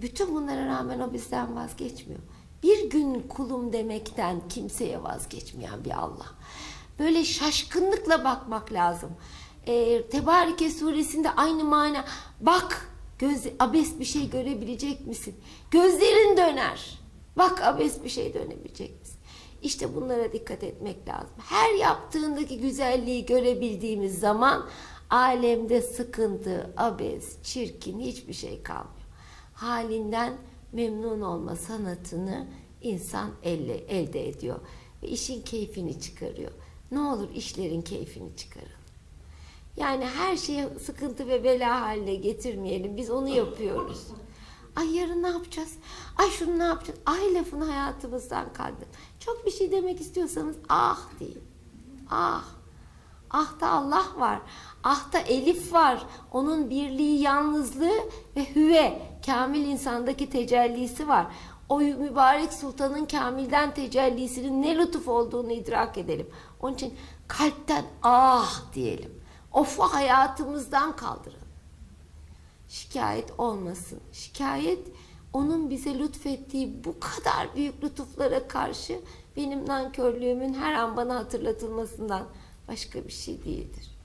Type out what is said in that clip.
Bütün bunlara rağmen o bizden vazgeçmiyor. Bir gün kulum demekten kimseye vazgeçmeyen bir Allah. Böyle şaşkınlıkla bakmak lazım. Ee, Tebareke suresinde aynı mana. Bak göz, abes bir şey görebilecek misin? Gözlerin döner. Bak abes bir şey dönebilecek misin? İşte bunlara dikkat etmek lazım. Her yaptığındaki güzelliği görebildiğimiz zaman alemde sıkıntı, abes, çirkin hiçbir şey kalmıyor. Halinden memnun olma sanatını insan elle, elde ediyor. Ve işin keyfini çıkarıyor. Ne olur işlerin keyfini çıkaralım. Yani her şeye sıkıntı ve bela haline getirmeyelim. Biz onu yapıyoruz. Ay yarın ne yapacağız? Ay şunu ne yapacağız? Ay lafını hayatımızdan kaldırın. Çok bir şey demek istiyorsanız ah deyin. Ah. Ahta Allah var. Ahta Elif var. Onun birliği, yalnızlığı ve hüve, kamil insandaki tecellisi var. O mübarek sultanın kamilden tecellisinin ne lütuf olduğunu idrak edelim. Onun için kalpten ah diyelim. Ofu hayatımızdan kaldıralım. Şikayet olmasın. Şikayet onun bize lütfettiği bu kadar büyük lütuflara karşı benim nankörlüğümün her an bana hatırlatılmasından başka bir şey değildir.